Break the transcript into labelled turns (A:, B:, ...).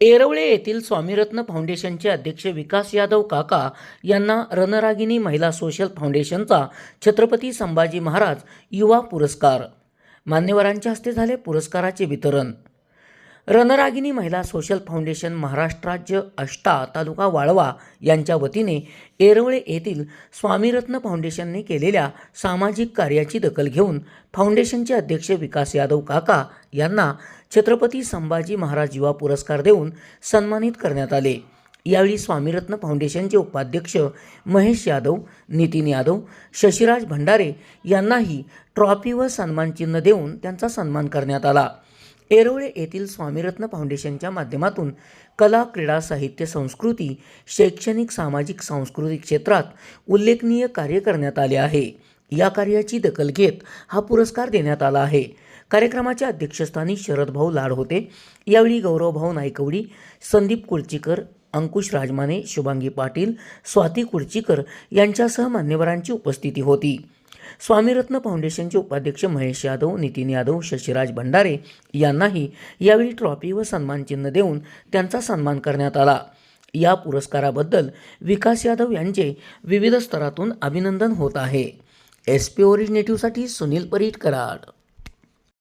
A: येरवळे येथील स्वामीरत्न फाउंडेशनचे अध्यक्ष विकास यादव काका यांना रणरागिनी महिला सोशल फाउंडेशनचा छत्रपती संभाजी महाराज युवा पुरस्कार. मान्यवरांच्या हस्ते झाले पुरस्काराचे वितरण. रणरागिनी महिला सोशल फाउंडेशन महाराष्ट्र राज्य अष्टा तालुका वाळवा यांच्या वतीने येरवळे येथील स्वामीरत्न फाउंडेशनने केलेल्या सामाजिक कार्याची दखल घेऊन फाउंडेशनचे अध्यक्ष विकास यादव काका यांना छत्रपती संभाजी महाराज युवा पुरस्कार देऊन सन्मानित करण्यात आले. यावेळी स्वामीरत्न फाउंडेशनचे उपाध्यक्ष महेश यादव नितीन यादव शशिराज भंडारे यांनाही ट्रॉफी व सन्मानचिन्ह देऊन त्यांचा सन्मान करण्यात आला. एरोळे येथील स्वामीरत्न फाउंडेशनच्या माध्यमातून कला क्रीडा साहित्य संस्कृती शैक्षणिक सामाजिक सांस्कृतिक क्षेत्रात उल्लेखनीय कार्य करण्यात आले आहे. या कार्याची दखल घेत हा पुरस्कार देण्यात आला आहे. कार्यक्रमाच्या अध्यक्षस्थानी शरदभाऊ लाड होते. यावेळी गौरवभाऊ नायकवडी संदीप कुळचीकर अंकुश राजमाने शुभांगी पाटील स्वाती कुळचीकर यांच्यासह मान्यवरांची उपस्थिती होती. स्वामीरत्न फाउंडेशनचे उपाध्यक्ष महेश यादव नितीन यादव शशिराज भंडारे यांनाही यावेळी ट्रॉफी व सन्मानचिन्ह देऊन त्यांचा सन्मान करण्यात आला. या पुरस्काराबद्दल विकास यादव यांचे विविध स्तरातून अभिनंदन होत आहे. एस पी ओरिजिनेटिव्हसाठी सुनील परीट कराड.